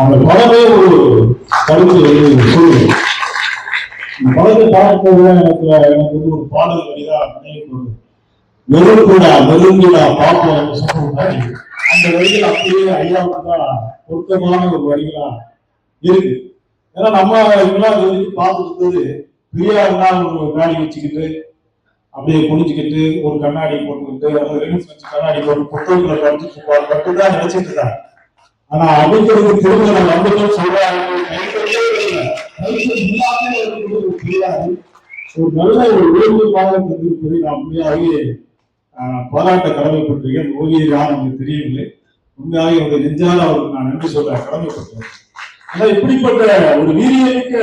அந்த படமே ஒரு கருத்து ஒரு சூழ்நிலை. இந்த படத்தை பார்க்கும்போது எனக்கு எனக்கு வந்து ஒரு பாடல் வரிதான் நினைவுக்கு வெறுங்குடா வெறுங்குடா நெருங்குடா பார்ப்போம் என்று சொன்ன அந்த வழியில் அப்படியே ஐயாவுக்கு தான் பொருத்தமான ஒரு வரிகளா இருக்கு. ஏன்னா நம்ம இவங்களாம் அது வரைக்கும் பார்த்துருந்தது பெரியாருன்னா ஒரு காடி வச்சுக்கிட்டு அப்படியே குனிஞ்சுக்கிட்டு ஒரு கண்ணாடி போட்டுக்கிட்டு அந்த ரெண்டு வச்சு கண்ணாடி போட்டு புத்தகங்களை படிச்சுட்டு இருப்பாரு மட்டும்தான் நினைச்சிட்டு இருக்காங்க. ஆனா அமைச்சருக்கு திரும்ப நம்ம அமைச்சர் சொல்றாங்க கைத்தறியே ஒரு நல்ல ஒரு ஓய்வுக்காக இருப்பதை நான் உண்மையாகவே போராட்ட கடமைப்பட்டிருக்கேன். ஓவியர் யார் நமக்கு தெரியவில்லை. உண்மையாக என்னுடைய நெஞ்சால அவருக்கு நான் நன்றி சொல்ல கடமைப்பட்டேன் ஆனா இப்படிப்பட்ட ஒரு வீரியமிக்க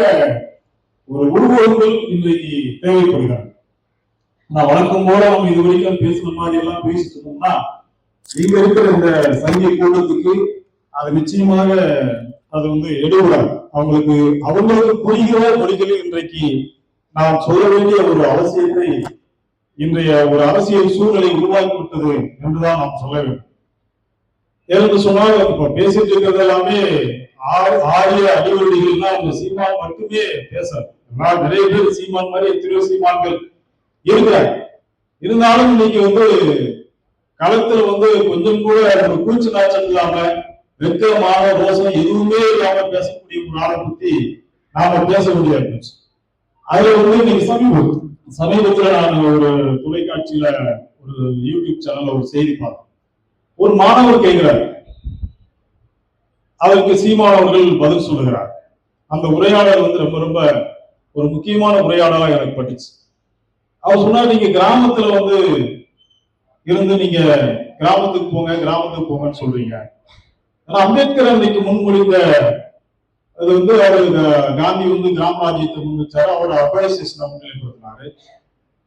ஒரு உருவங்கள் இன்றைக்கு தேவைப்படுகிறார் நான் வழக்கம் போல நம்ம இது வரைக்கும் பேசுன மாதிரி எல்லாம் பேசிட்டு இருந்தோம்னா இங்க இருக்கிற இந்த சங்கிய கூட்டத்துக்கு அது நிச்சயமாக அது வந்து எடுபடாது அவங்களுக்கு அவங்களுக்கு புரிகிற மொழிகளில் இன்றைக்கு நாம் சொல்ல வேண்டிய ஒரு அவசியத்தை இன்றைய ஒரு அரசியல் சூழ்நிலை உருவாக்கி விட்டது என்றுதான் நாம் சொல்ல வேண்டும். ஏன்னு சொன்னால் இப்ப பேசிட்டு இருக்கிறது எல்லாமே ஆரிய அடிவருடிகள்லாம் அந்த சீமான் மட்டுமே பேசாது நிறைய பேர் சீமான் மாதிரி எத்தனையோ சீமான்கள் இருக்கிறாங்க. இருந்தாலும் இன்னைக்கு வந்து களத்துல வந்து கொஞ்சம் கூட ஒரு கூச்சு நாச்சம் இல்லாம வெக்கமான ரோசம் எதுவுமே இல்லாம பேசக்கூடிய ஒரு ஆளை பத்தி நாம பேச முடியாது அதுல வந்து இன்னைக்கு சமீபம் சமீபத்துல நான் ஒரு தொலைக்காட்சியில ஒரு யூடியூப் சேனல்ல ஒரு செய்தி பார்த்தேன். ஒரு மாணவர் கேட்கிறார். அதற்கு சீமானவர்கள் பதில் சொல்லுகிறார். அந்த உரையாடல் வந்து ரொம்ப ரொம்ப ஒரு முக்கியமான உரையாடலா எனக்கு பட்டுச்சு. அவர் சொன்னார் நீங்க கிராமத்துல வந்து இருந்து நீங்க கிராமத்துக்கு போங்க கிராமத்துக்கு போங்கன்னு சொல்றீங்க. அம்பேத்கர் அன்னைக்கு முன்மொழிந்த அது வந்து அவர் காந்தி வந்து கிராம ராஜ்யத்தை முன்வச்சாரு அவரோட அர்பனைசேஷனை முன்னிலைப்படுத்தினாரு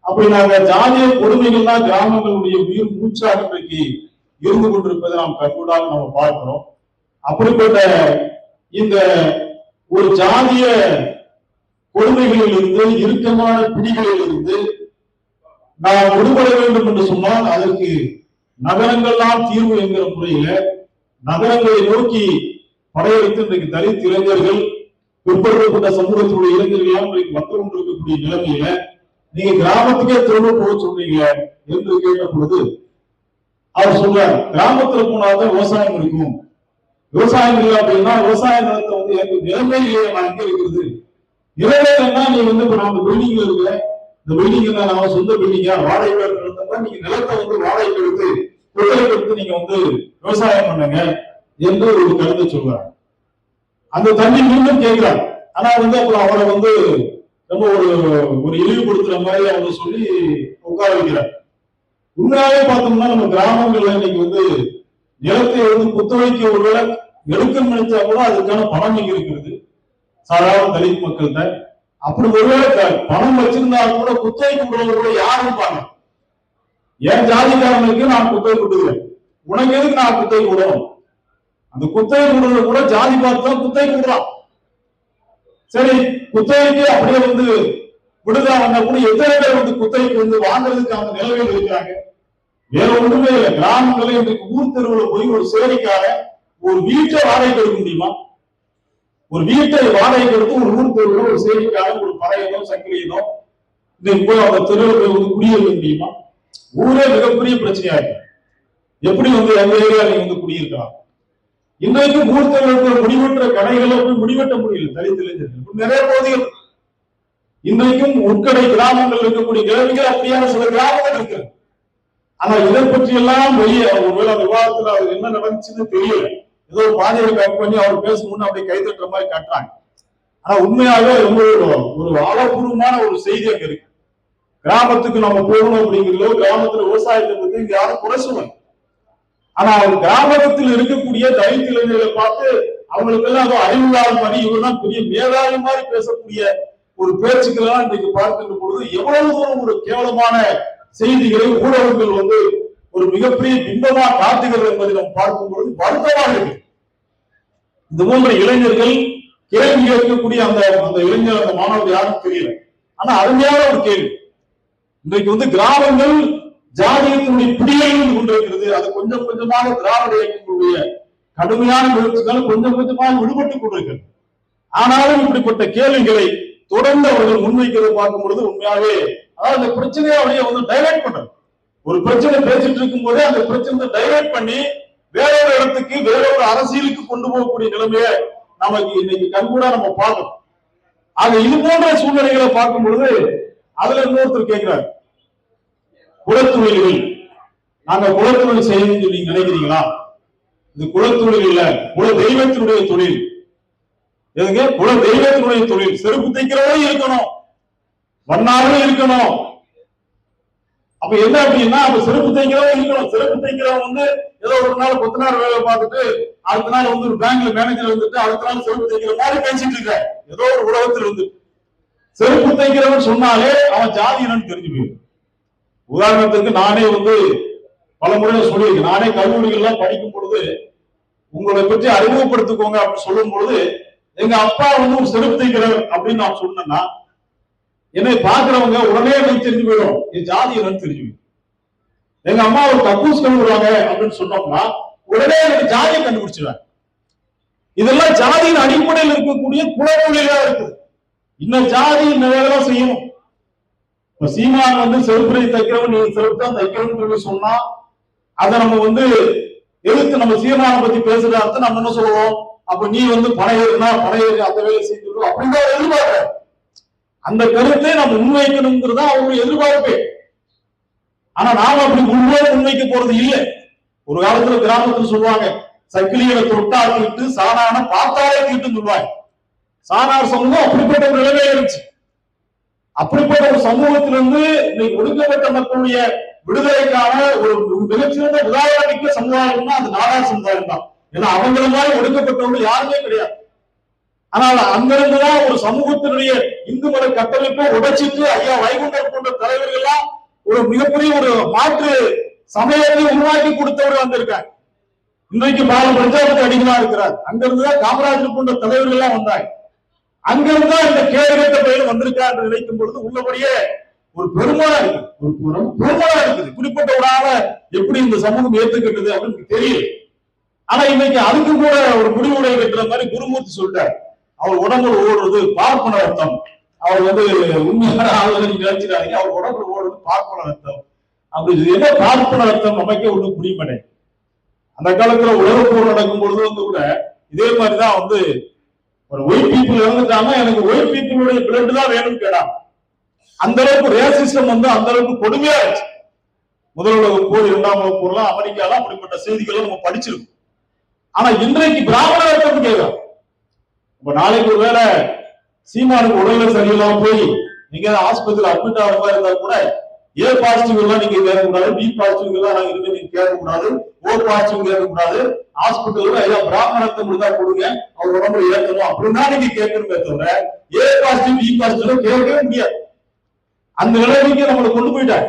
அப்படி நாங்க ஜாதிய கொடுமைகள் தான் கிராமங்களுடைய உயிர் மூச்சாக இன்றைக்கு இருந்து கொண்டிருப்பதை நாம் கண்கூடாக நம்ம பார்க்கிறோம். அப்படிப்பட்ட இந்த ஒரு ஜாதிய கொடுமைகளில் இருந்து இறுக்கமான பிடிகளில் இருந்து நாம் விடுபட வேண்டும் என்று சொன்னால் அதற்கு நகரங்கள்லாம் தீர்வு என்கிற முறையில நகரங்களை நோக்கி படையெடுத்து இன்றைக்கு தலித் இளைஞர்கள் பிற்படுத்தப்பட்ட சமூகத்தினுடைய இளைஞர்கள் எல்லாம் இன்றைக்கு வந்து கொண்டிருக்கக்கூடிய நிலைமையில நீங்க கிராமத்துக்கே திரும்ப போக சொன்னீங்க என்று கேட்ட பொழுது அவர் சொல்றார் கிராமத்துல போனாதான் விவசாயம் இருக்கும். விவசாயம் இல்லை அப்படின்னா விவசாய நிலத்தை வந்து எனக்கு நிலைமை இல்லையே நான் எங்க இருக்கிறது? நிலைமைன்னா நீ வந்து இப்ப நான் பில்டிங்ல இருக்க இந்த பில்டிங் நான் சொந்த பில்டிங்கா வாடகை நீங்க நிலத்தை வந்து வாடகை எடுத்து குத்தகை எடுத்து நீங்க வந்து விவசாயம் பண்ணுங்க என்று ஒரு கருத்தை சொல்றாங்க. அந்த தண்ணி மீண்டும் கேட்கிறாங்க. ஆனா வந்து அப்புறம் அவரை வந்து ரொம்ப ஒரு ஒரு இழிவுபடுத்துற மாதிரி அவங்க சொல்லி உட்கார வைக்கிறார். உண்மையாவே பார்த்தோம்னா நம்ம கிராமங்கள்ல இன்னைக்கு வந்து நிலத்தை வந்து குத்தகைக்கு ஒருவேளை எடுக்க நினைச்சா கூட அதுக்கான பணம் இங்க இருக்கிறது. சாதாரண தலித் மக்கள்கிட்ட. அப்படி ஒருவேளை பணம் வச்சிருந்தா கூட குத்தகைக்கு விடுறவங்க கூட யாரும் இருப்பாங்க என் ஜாதிக்காரங்களுக்கு நான் குத்தகை கொடுக்குறேன். உனக்கு எதுக்கு நான் குத்தகை கொடுக்கணும்? அந்த குத்தகை விடுறது கூட ஜாதி பார்த்து தான் குத்தகை கொடுக்கலாம். சரி குத்தகைக்கு அப்படியே வந்து விடுதா வந்தா கூட எத்தனை பேர் வந்து குத்தகைக்கு வந்து வாங்குறதுக்கு அந்த நிலைமையில் இருக்கிறாங்க? வேற ஒன்றுமே இல்லை. கிராமங்களில் இன்றைக்கு ஊர் தெருவில் போய் ஒரு சேவைக்காக ஒரு வீட்டை வாடகைக்கு எடுக்க முடியுமா? ஒரு வீட்டை வாடகைக்கு எடுத்து ஒரு ஊர் தெருவில் ஒரு சேவைக்காக ஒரு பறையதோ சங்கிலியதோ இன்னைக்கு போய் அந்த தெருவில் போய் வந்து குடியிருக்க முடியுமா? ஊரே மிகப்பெரிய பிரச்சனையா இருக்கு எப்படி வந்து எந்த ஏரியா நீங்க வந்து குடியிருக்கலாம்? இன்றைக்கு மூர்த்தங்களுக்கு தெருவில் முடிவெட்டுற கடைகளை போய் முடிவெட்ட முடியல தலித்து இளைஞர்கள். நிறைய பகுதிகள். இன்றைக்கும் உட்கடை கிராமங்கள் இருக்கக்கூடிய கிழமைகள் அப்படியான சில கிராமங்கள் இருக்கு. ஆனா இதை பற்றி எல்லாம் வெளியே ஒருவேளை அந்த விவாதத்துல அது என்ன நடந்துச்சுன்னு தெரியல. ஏதோ ஒரு பாதையை கட் பண்ணி அவர் பேசணும்னு அப்படியே கை மாதிரி கட்டுறாங்க. ஆனா உண்மையாவே ரொம்ப ஒரு- ஒரு ஆழப்பூர்வமான ஒரு செய்தி அங்க இருக்கு. கிராமத்துக்கு நம்ம போகணும் அப்படிங்கிறதோ கிராமத்துல விவசாயத்தை பத்தி இங்க யாரும் குறை சொல்லணும் ஆனா அவர் கிராமத்தில் இருக்கக்கூடிய தலித் இளைஞர்களை பார்த்து அவங்களுக்கு எல்லாம் அதோ அறிவில்லாத மாதிரி இவர் தான் பெரிய மேதாவி மாதிரி பேசக்கூடிய ஒரு பேச்சுக்கெல்லாம் இன்றைக்கு பார்க்கின்ற பொழுது எவ்வளவு தூரம் ஒரு கேவலமான செய்திகளை ஊடகங்கள் வந்து ஒரு மிகப்பெரிய பிம்பமா காட்டுகிறது என்பதை நாம் பார்க்கும் பொழுது வருத்தமாக இருக்கு. இந்த போன்ற இளைஞர்கள் கேள்வி கேட்கக்கூடிய அந்த அந்த இளைஞர் அந்த மாணவர் யாரும் தெரியல. ஆனா அருமையான ஒரு கேள்வி. இன்றைக்கு வந்து கிராமங்கள் ஜாதியத்தினுடைய பிடியிலிருந்து கொண்டிருக்கிறது. அது கொஞ்சம் கொஞ்சமாக திராவிட இயக்கங்களுடைய கடுமையான முயற்சிகள் கொஞ்சம் கொஞ்சமாக விடுபட்டுக் கொண்டிருக்கிறது. ஆனாலும் இப்படிப்பட்ட கேள்விகளை தொடர்ந்து அவர்கள் முன்வைக்கிறது பார்க்கும் பொழுது உண்மையாகவே அதாவது அந்த பிரச்சனையை அப்படியே வந்து டைவெர்ட் பண்றது. ஒரு பிரச்சனை பேசிட்டு இருக்கும் போதே அந்த பிரச்சனை டைவெர்ட் பண்ணி வேற ஒரு இடத்துக்கு வேற ஒரு அரசியலுக்கு கொண்டு போகக்கூடிய நிலைமையை நமக்கு இன்னைக்கு கண்கூடா நம்ம பார்க்கணும். ஆக இது போன்ற சூழ்நிலைகளை பார்க்கும் பொழுது அதுல இன்னொருத்தர் கேட்கிறார். குலத்தொழில்கள். நாங்க குலத்தொழில் செய்யணும்னு சொல்லி நினைக்கிறீங்களா? இது குலத்தொழில் இல்ல குல தெய்வத்தினுடைய தொழில். எதுங்க? குல தெய்வத்தினுடைய தொழில். செருப்பு தைக்கிறவரும் இருக்கணும். வண்ணாரும் இருக்கணும். அப்ப என்ன அப்படின்னா அப்ப செருப்பு தைக்கிறவங்க இருக்கணும். செருப்பு தைக்கிறவன் வந்து ஏதோ ஒரு நாள் கொத்தனார் வேலை பார்த்துட்டு அடுத்த நாள் வந்து ஒரு பேங்க்ல மேனேஜர் வந்துட்டு அடுத்த நாள் செருப்பு தைக்கிற மாதிரி பேசிட்டு இருக்க ஏதோ ஒரு உலகத்தில் இருந்து செருப்பு தைக்கிறவன் சொன்னாலே அவன் ஜாதி என்னன்னு தெரிஞ்சு போயிடும். உதாரணத்துக்கு நானே வந்து பல முறை சொல்லியிருக்கேன். நானே கல்லூரிகள்லாம் படிக்கும் பொழுது உங்களை பற்றி அறிமுகப்படுத்திக்கோங்க அப்படின்னு சொல்லும் பொழுது எங்க அப்பா வந்து ஒரு செருப்பு அப்படின்னு நான் சொன்னேன்னா என்னை பாக்குறவங்க உடனே எனக்கு தெரிஞ்சு போயிடும். என் ஜாதி என்னன்னு தெரிஞ்சு எங்க அம்மா ஒரு கக்கூஸ் கண்டுபிடுவாங்க அப்படின்னு சொன்னோம்னா உடனே எனக்கு ஜாதியை கண்டுபிடிச்சிடுவாங்க இதெல்லாம் ஜாதியின் அடிப்படையில் இருக்கக்கூடிய குலமொழிகளா இருக்குது. இன்னும் ஜாதி இந்த வேலை செய்யணும். சீமான் வந்து செருப்புரை தைக்கிறவன் நீ செருப்பு தான் தைக்கணும்னு சொல்லி சொன்னா அதை நம்ம வந்து எதிர்த்து நம்ம சீமான பத்தி பேசுற அர்த்தம் நம்ம என்ன சொல்லுவோம்? அப்ப நீ வந்து பணம் ஏறுனா அந்த வேலையை செய்து அப்படிதான் அவர் எதிர்பார்க்க அந்த கருத்தை நம்ம முன்வைக்கணுங்கிறது தான் அவருடைய எதிர்பார்ப்பு. ஆனா நாம அப்படி முழுவதும் முன்வைக்க போறது இல்லை. ஒரு காலத்துல கிராமத்துல சொல்லுவாங்க சக்கிலியில தொட்டா தீட்டு சாணான பார்த்தாலே தீட்டுன்னு சொல்லுவாங்க. சாணார் சமூகம் அப்படிப்பட்ட ஒரு நிலைமையில இருந்துச்சு. அப்படிப்பட்ட ஒரு சமூகத்திலிருந்து இன்னைக்கு ஒடுக்கப்பட்ட மக்களுடைய விடுதலைக்கான ஒரு மிகச்சிறந்த உதாரணமிக்க சமுதாயம்னா அது நாடார் சமுதாயம் தான் ஏன்னா அவங்கள மாதிரி ஒடுக்கப்பட்டவங்க யாருமே கிடையாது. ஆனால் அங்கிருந்துதான் ஒரு சமூகத்தினுடைய இந்து மத கட்டமைப்பை உடைச்சிட்டு ஐயா வைகுண்டர் போன்ற தலைவர்கள் எல்லாம் ஒரு மிகப்பெரிய ஒரு மாற்று சமயத்தை உருவாக்கி கொடுத்தவர் வந்திருக்காங்க இன்றைக்கு பால பிரச்சாரத்தை அடிகளா இருக்கிறார். அங்கிருந்துதான் காமராஜர் போன்ற தலைவர்கள் எல்லாம் வந்தாங்க. அங்கிருந்தா இந்த கேடுகட்ட பயிர் வந்திருக்கா என்று நினைக்கும் பொழுது உள்ளபடியே ஒரு பெருமாளா இருக்குது. ஒரு ஒரு பெருமாளா இருக்குது. குறிப்பிட்ட ஒரு ஆளை எப்படி இந்த சமூகம் ஏத்துக்கிட்டது அப்படின்னு தெரியல ஆனா இன்னைக்கு அதுக்கு கூட ஒரு முடிவுடைய கட்டுற மாதிரி குருமூர்த்தி சொல்லிட்டார். அவர் உடம்புல ஓடுறது பார்ப்பன ரத்தம். அவர் வந்து உண்மையான ஆளுநர் நினைச்சிடாதீங்க. அவர் உடம்புல ஓடுறது பார்ப்பன ரத்தம். அப்படி இது என்ன பார்ப்பன ரத்தம்? நமக்கே ஒண்ணு புரியமாட்டேன் அந்த காலத்துல உலக போர் நடக்கும் பொழுது வந்து கூட இதே மாதிரிதான் வந்து ஒரு ஒயிட் பீப்புள் இறந்துட்டாங்க எனக்கு ஒயிட் பீப்புளுடைய பிளட் தான் வேணும்னு கேட்டாங்க அந்த அளவுக்கு ரேசிசம் வந்து அந்த அளவுக்கு கொடுமையா இருந்துச்சு முதல் உலக போர் இரண்டாம் உலக போர்லாம் அமெரிக்காலாம் அப்படிப்பட்ட செய்திகளை நம்ம படிச்சிருக்கோம். ஆனா இன்றைக்கு பிராமண வர்க்கம் கேட்கிறோம் இப்ப நாளைக்கு ஒருவேளை சீமானுக்கு உடல்நிலை சரியில்லாம போய் நீங்க ஆஸ்பத்திரியில் அட்மிட் ஆகிற மாதிரி இருந்தா கூட ஏ பாசிட்டிவ் எல்லாம் நீங்க கேட்கக்கூடாது பி பாசிட்டிவ் எல்லாம் நாங்க இனிமே நீங்க கேட்கக்கூடாது ஓ பாசிட்டிவ் கேட்கக்கூடாது. ஹாஸ்பிட்டல்ல ஐயா பிராமண ரத்தம் இருந்தா கொடுங்க அவர் உடம்புல ஏற்றணும் அப்படின்னா நீங்க கேட்கணுமே தவிர ஏ பாசிட்டிவ் பி பாசிட்டிவ் கேட்கவே முடியாது. அந்த நிலைமைக்கு நம்மளை கொண்டு போயிட்டாங்க.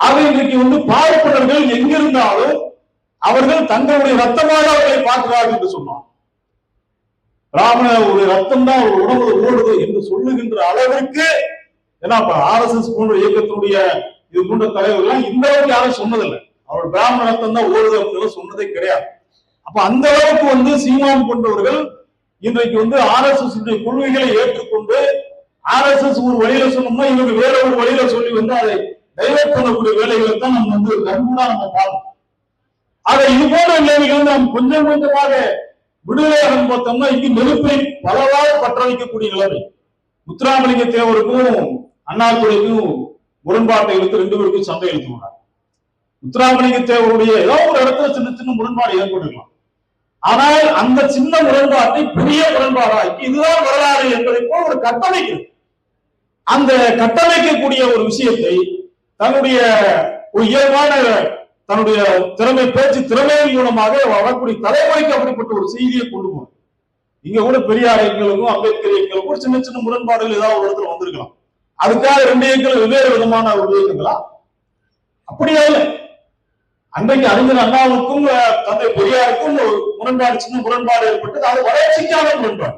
ஆக இன்றைக்கு வந்து பார்ப்பனர்கள் எங்க இருந்தாலும் அவர்கள் தங்களுடைய ரத்தமாக அவர்களை பார்க்கிறார்கள் என்று சொன்னான் பிராமண ஒரு ரத்தம் தான் ஒரு உடம்புல ஓடுது என்று சொல்லுகின்ற அளவிற்கு ஏன்னா இப்ப ஆர் எஸ் எஸ் போன்ற இயக்கத்தினுடைய இது போன்ற தலைவர்கள் இந்த அளவுக்கு யாரும் சொன்னதில்லை. அவர் பிராமண ரத்தம் தான் ஓடுது அப்படின்னு சொன்னதே கிடையாது. அப்ப அந்த அளவுக்கு வந்து சீமான் கொண்டவர்கள் இன்றைக்கு வந்து ஆர் எஸ் எஸ் கொள்கைகளை ஏற்றுக்கொண்டு ஆர் எஸ் எஸ் ஒரு வழியில சொன்னோம்னா இவங்க வேற ஒரு வழியில சொல்லி வந்து அதை டைவர்ட் பண்ணக்கூடிய வேலைகளை தான் நம்ம வந்து கண்கூடா நம்ம பார்க்கணும். ஆக இது போன்ற நிலைமைகள் நாம் கொஞ்சம் கொஞ்சமாக விடுதலையாக பார்த்தோம்னா இங்கு நெருப்பை பலவாறு பற்ற வைக்கக்கூடிய நிலைமை. முத்துராமலிங்க தேவருக்கும் அண்ணாத்துறைக்கும் முரண்பாட்டை எடுத்து ரெண்டு பேருக்கும் சண்டை எழுத்துவாங்க முத்துராமலிங்க தேவருடைய ஏதோ ஒரு இடத்துல சின்ன சின்ன முரண்பாடு ஏற்பட்டுக்கலாம். ஆனால் அந்த சின்ன முரண்பாட்டை பெரிய முரண்பாடாக்கி இதுதான் வரலாறு என்பதை போல் ஒரு கட்டமைக்கிறது. அந்த கட்டமைக்கக்கூடிய ஒரு விஷயத்தை தன்னுடைய ஒரு இயல்பான தன்னுடைய திறமை பேச்சு திறமையின் மூலமாக வரக்கூடிய தலைமுறைக்கு அப்படிப்பட்ட ஒரு செய்தியை கொண்டு போகணும். இங்க கூட பெரியார் இயக்கங்களுக்கும் அம்பேத்கர் இயக்கங்களுக்கும் சின்ன சின்ன முரண்பாடுகள் ஏதாவது ஒரு இடத்துல வந்திருக்கலாம். அதுக்காக ரெண்டு இயக்கங்கள் வெவ்வேறு விதமான ஒரு இயக்கங்களா அப்படியே இல்லை. அன்றைக்கு அறிஞர் அண்ணாவுக்கும் தந்தை பெரியாருக்கும் ஒரு முரண்பாடு சின்ன முரண்பாடு ஏற்பட்டது. அது வளர்ச்சிக்கான முரண்பாடு.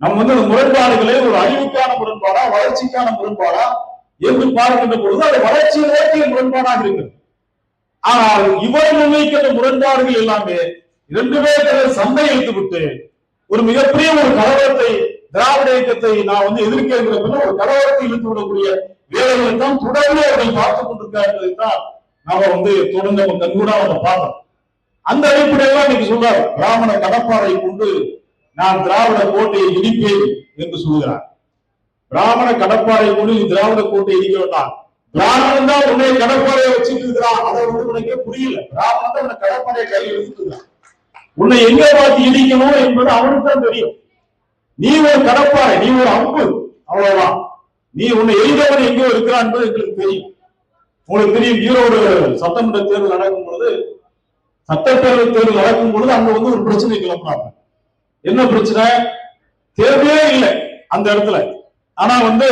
நம்ம வந்து அந்த முரண்பாடுகளை ஒரு அழிவுக்கான முரண்பாடா வளர்ச்சிக்கான முரண்பாடா என்று பார்க்கின்ற பொழுது அது வளர்ச்சியை நோக்கிய முரண்பாடாக இருக்கிறது. ஆனால் இவர் முன்வைக்கின்ற முரண்பாடுகள் எல்லாமே இரண்டு பேர் சண்டை இழுத்து விட்டு ஒரு மிகப்பெரிய ஒரு கலவரத்தை திராவிட இயக்கத்தை நான் வந்து எதிர்க்கிறேன் ஒரு கலவரத்தை இழுத்து விடக்கூடிய வேலைகளை தான் தொடர்ந்து அவர்கள் பார்த்துக் கொண்டிருக்கார் தான் நாம வந்து தொடர்ந்து நம்ம கண்கூடா நம்ம பார்த்தோம் அந்த அடிப்படையில இன்னைக்கு சொல்றார் பிராமண கடப்பாறை கொண்டு நான் திராவிட கோட்டையை இடிப்பேன் என்று சொல்கிறார். பிராமண கடப்பாறை கொண்டு நீ திராவிட கோட்டையை இடிக்க வேண்டாம். பிராமணன் தான் உன்னை கடப்பாறையை வச்சுட்டு இருக்கிறான். அதை வந்து உனக்கே புரியல. பிராமணன் தான் உன்னை கடப்பாறையை கையில் எடுத்துக்கிறான் உன்னை எங்க பார்த்து இடிக்கணும் என்பது அவனுக்கு தான் தெரியும். நீ ஒரு கடப்பாறை நீ ஒரு அம்பு. அவ்வளவுதான். நீ உன்னை எரிந்தவன் எங்கோ இருக்கிறான் என்பது எங்களுக்கு தெரியும். உங்களுக்கு தெரியும் ஈரோடு சட்டமன்ற தேர்தல் நடக்கும் பொழுது சட்டப்பேரவை தேர்தல் நடக்கும் பொழுது அங்க வந்து ஒரு பிரச்சனை கிளம்புறாங்க என்ன பிரச்சனை? தேவையே இல்லை அந்த இடத்துல. ஆனா வந்து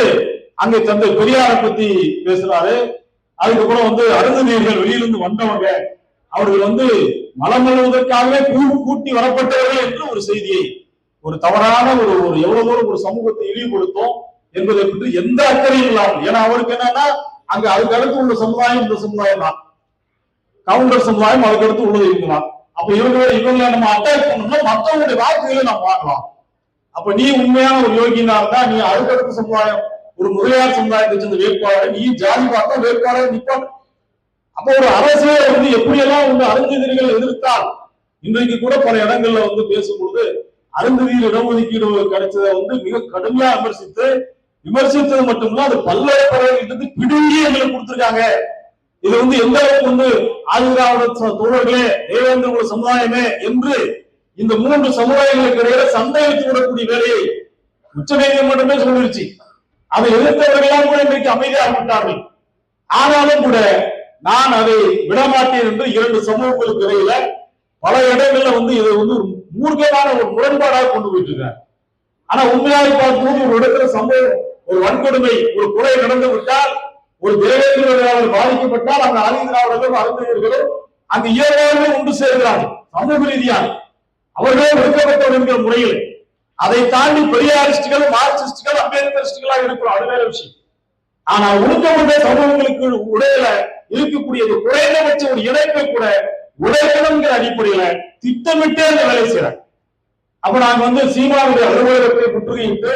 அங்க தந்தை பெரியாரை பத்தி பேசுறாரு. அதுக்கப்புறம் வந்து அருந்தநீர்கள் வெளியிலிருந்து வந்தவங்க அவர்கள் வந்து மலம் அழுவதற்காகவே கூட்டி வரப்பட்டவர்கள் என்று ஒரு செய்தியை ஒரு தவறான ஒரு ஒரு எவ்வளவு தூரம் ஒரு சமூகத்தை இழிவுபடுத்தும் என்பதை பற்றி எந்த அக்கறையும் இல்லாமல் ஏன்னா அவருக்கு என்னன்னா அங்க அதுக்கு அடுத்து உள்ள சமுதாயம் இந்த சமுதாயம் தான். கவுண்டர் சமுதாயம் அதுக்கு அடுத்து உள்ளது இவங்க அப்ப இவங்களை இவங்களை நம்ம அட்டாக் பண்ணோம்னா மற்றவங்களுடைய வாக்குகளை நம்ம வாங்கலாம். அப்ப நீ உண்மையான ஒரு யோகினா இருந்தா நீ அடுத்தடுத்த சமுதாயம் ஒரு முறையார் சமுதாயத்தை சேர்ந்த வேட்பாளர் நீ ஜாதி பார்த்தா வேட்பாளர் நிப்பாட்டு. அப்ப ஒரு அரசே வந்து எப்படியெல்லாம் வந்து அருந்ததிகளை எதிர்த்தால் இன்றைக்கு கூட பல இடங்கள்ல வந்து பேசும்பொழுது அருந்ததியில் இடஒதுக்கீடு கிடைச்சதை வந்து மிக கடுமையா விமர்சித்து விமர்சித்தது மட்டுமில்ல அது பல்வேறு பிடுங்கி எங்களுக்கு கொடுத்திருக்காங்க. இது வந்து எந்த அளவுக்கு வந்து ஆதிதிராவிட தோழர்களே தேவேந்திர குல சமுதாயமே என்று இந்த மூன்று சமுதாயங்களுக்கு இடையில சந்தேகத்து விடக்கூடிய வேலையை உச்ச நீதிமன்றமே சொல்லிருச்சு. அதை எதிர்த்தவர்களெல்லாம் கூட இன்றைக்கு அமைதியாக விட்டார்கள். ஆனாலும் கூட நான் அதை விடமாட்டேன் என்று இரண்டு சமூகங்களுக்கு இடையில பல இடங்கள்ல வந்து இதை வந்து மூர்க்கமான ஒரு முரண்பாடாக கொண்டு போயிட்டு இருக்காங்க ஆனா உண்மையாக பார்க்கும்போது ஒரு இடத்துல சம்பவம் ஒரு வன்கொடுமை ஒரு கொலை நடந்து விட்டால் ஒரு தேவேந்திரர்கள் பாதிக்கப்பட்டால் அந்த ஆதிதிராவிடர்களும் அறிஞர்களும் அந்த இயல்பாகவே உண்டு சேர்கிறார்கள். சமூக ரீதியாக அவர்களே ஒடுக்கப்பட்டவர் என்கிற முறையில். அதை தாண்டி பெரியாரிஸ்டுகள் மார்க்சிஸ்டுகள் அம்பேத்கரிஸ்டுகளாக இருக்கிறோம் அது வேற விஷயம். ஆனா ஒடுக்கப்பட்ட சமூகங்களுக்கு உடையில இருக்கக்கூடிய ஒரு குறைந்தபட்ச ஒரு இணைப்பை கூட உடையணுங்கிற அடிப்படையில திட்டமிட்டே அந்த வேலை செய்யறாங்க அப்ப நாங்க வந்து சீமாவுடைய அலுவலகத்தை முற்றுகையிட்டு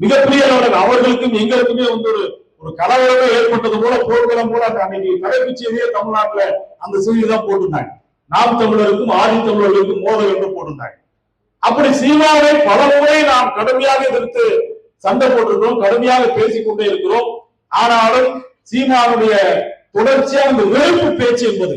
மிகப்பெரிய அளவில் அவர்களுக்கும் எங்களுக்குமே வந்து ஒரு ஒரு கலவரமே ஏற்பட்டது போல போர்க்களம் போல அன்னைக்கு தலைப்பு செய்தியே தமிழ்நாட்டுல அந்த செய்தி தான் போட்டிருந்தாங்க. நாம் தமிழருக்கும் ஆதி தமிழர்களுக்கும் மோதல் என்று போட்டிருந்தாங்க. அப்படி சீமாவை பல முறை நாம் கடுமையாக எதிர்த்து சண்டை போட்டிருக்கிறோம் கடுமையாக பேசிக்கொண்டே இருக்கிறோம். ஆனாலும் சீமாவுடைய தொடர்ச்சியான அந்த வெறுப்பு பேச்சு என்பது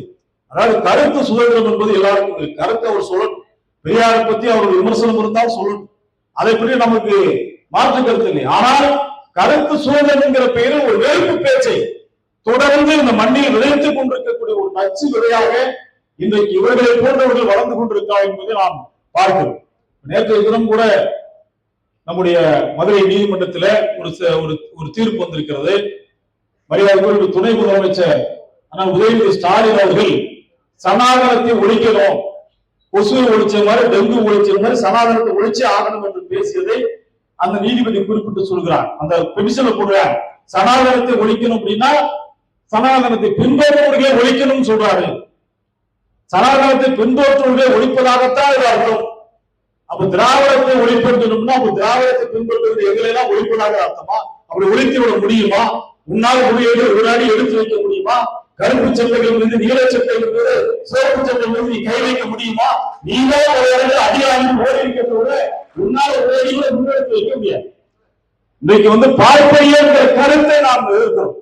அதாவது கருத்து சுதந்திரம் என்பது எல்லாருக்கும் இருக்கு. கருத்தை அவர் சொல்லணும். பெரியாரை பத்தி அவர் விமர்சனம் இருந்தால் சொல்லணும். அதை பற்றி நமக்கு மாற்று கருத்து இல்லை. ஆனால் கருத்து சுதந்திரம்ங்கிற பெயரில் ஒரு வெறுப்பு பேச்சை தொடர்ந்து இந்த மண்ணில் விளைவித்துக் கொண்டிருக்கக்கூடிய ஒரு நச்சு விதையாக இன்றைக்கு இவர்களை போன்றவர்கள் வளர்ந்து கொண்டிருக்கிறார் என்பதை நாம் பார்க்கிறோம். நேற்றைய தினம் கூட நம்முடைய மதுரை நீதிமன்றத்துல ஒரு ச- ஒரு ஒரு தீர்ப்பு வந்திருக்கிறது. மரியாதைக்குரிய துணை முதலமைச்சர் ஆனால் உதயநிதி ஸ்டாலின் அவர்கள் சனாதனத்தை ஒழிக்கணும். கொசுவை ஒழிச்ச மாதிரி டெங்கு ஒழிச்ச மாதிரி சனாதனத்தை ஒழிச்சு ஆகணும் என்று பேசியதை அந்த நீதிபதி குறிப்பிட்டு சொல்கிறார். அந்த பெமிஷனை போடுறார் சனாதனத்தை ஒழிக்கணும் அப்படின்னா சனாதனத்தை பின்பற்றுவர்களே ஒழிக்கணும்னு சொல்றாரு. சனாதனத்தை பின்பற்றுவர்களே ஒழிப்பதாகத்தான் இது அர்த்தம். அப்ப திராவிடத்தை ஒழிப்பெடுக்கணும்னா அப்ப திராவிடத்தை பின்பற்றுவது எங்களெல்லாம் ஒழிப்பதாக அர்த்தமா? அப்படி ஒழித்து விட முடியுமா? உன்னால் முடியாது ஒரு நாடி எடுத்து வைக்க முடியுமா? கருப்பு சட்டைகள் மீது நீல சட்டைகள் மீது சிவப்பு சட்டை மீது நீ கை வைக்க முடியுமா? நீதான் ஒரு இடத்துல அதிகாரம் ஓடி இருக்கிறத விட ஓடி கூட முன்னெடுத்து வைக்க முடியாது. இன்னைக்கு வந்து பார்ப்பனியங்கிற கருத்தை நாம் எதிர்க்கிறோம்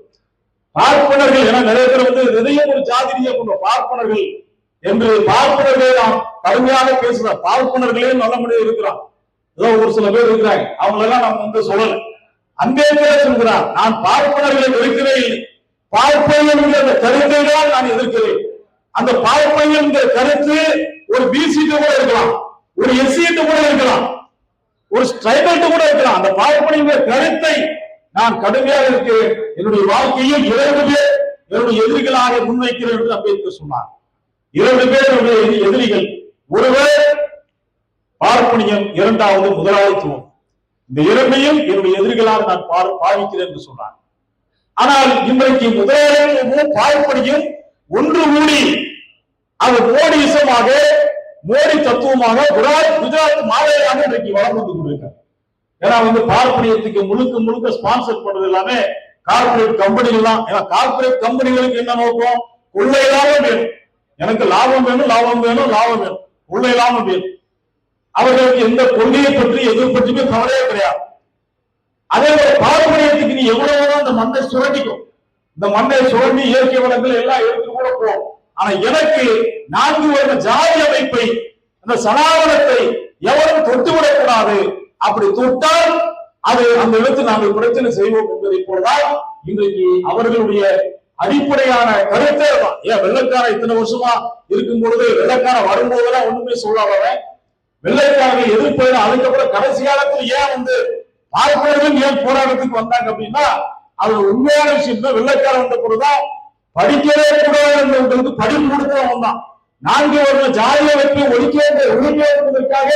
பார்ப்பனர்கள் என நிறைய பேர் வந்து நிறைய ஒரு ஜாதிரியா கொண்ட பார்ப்பனர்கள் என்று பார்ப்பனர்களே நாம் கடுமையாக பேசுறோம் பார்ப்பனர்களே நல்ல முடிவு இருக்கிறான் ஏதோ ஒரு சில பேர் இருக்கிறாங்க. அவங்களெல்லாம் நம்ம வந்து சொல்லல. அம்பேத்கர் சொல்கிறார். நான் பார்ப்பனர்களை வெறுக்கவே இல்லை. பார்ப்பையன் என்கிற அந்த கருத்தை தான் நான் எதிர்க்கிறேன். அந்த பார்ப்பையன் என்கிற கருத்து ஒரு பிசிட்டு கூட இருக்கலாம் ஒரு எஸ்சிட்டு கூட இருக்கலாம் ஒரு ஸ்ட்ரைபல்ட்டு கூட இருக்கலாம். அந்த பார்ப்பனைங்கிற கருத்தை நான் கடுமையாக இருக்கிறேன் என்னுடைய வாழ்க்கையில் இரண்டு பேர் என்னுடைய எதிரிகளாக முன்வைக்கிறேன் என்று அம்பேத்கர் சொன்னார். இரண்டு பேர் என்னுடைய எதிரிகள். ஒருவர் பார்ப்பனியம் இரண்டாவது முதலாளித்துவம். இந்த இரண்டையும் என்னுடைய எதிரிகளாக நான் பாவிக்கிறேன் என்று சொன்னார். ஆனால் இன்றைக்கு முதலாளித்துவமும் பாய்ப்படியும் ஒன்று கூடி அது மோடிசமாக மோடி தத்துவமாக குஜராத் குஜராத் மாநிலமாக இன்றைக்கு வளர்ந்து கொண்டிருக்காங்க ஏன்னா வந்து பார்ப்பனியத்துக்கு முழுக்க முழுக்க ஸ்பான்சர் பண்றது எல்லாமே கார்பரேட் கம்பெனிகள் தான். ஏன்னா கார்பரேட் கம்பெனிகளுக்கு என்ன நோக்கம்? கொள்ளை லாபம் வேணும். எனக்கு லாபம் வேணும் லாபம் வேணும் லாபம் வேணும். கொள்ளை லாபம் வேணும். அவர்களுக்கு எந்த கொள்கையை பற்றி எது கவலையே கிடையாது. அதே போல பாரம்பரியத்துக்கு நீ எவ்வளவுதான் அந்த மண்ணை சுரண்டிக்கும் இந்த மண்ணை சுரண்டி இயற்கை வளங்கள் எல்லாம் எடுத்து கூட போகும் ஆனா எனக்கு நான்கு வருட ஜாதி அமைப்பை அந்த சனாதனத்தை எவரும் தொட்டுவிடக் கூடாது அப்படி தொட்டால் அது அந்த இடத்தில் நாங்கள் பிரச்சனை செய்வோம் என்பதை போலதான் இன்றைக்கு அவர்களுடைய அடிப்படையான கருத்தே தான் ஏன் வெள்ளக்காரன் இத்தனை வருஷமா இருக்கும் பொழுது வெள்ளக்காரன் வரும்போதெல்லாம் ஒண்ணுமே சொல்லாதவன் வெள்ளைக்காரர்கள் எதிர்ப்பது அதுக்கப்புறம் கடைசி காலத்தில் ஏன் வந்து பார்ப்பனர்கள் ஏன் போராட்டத்துக்கு வந்தாங்க அப்படின்னா அது உண்மையான விஷயம் தான் வெள்ளைக்காரன் வந்த படிக்கவே கூடாது படிப்பு கொடுத்தவன் தான் நான்கு வருட ஜாதிய வைத்து ஒழிக்க ஒழிக்க என்பதற்காக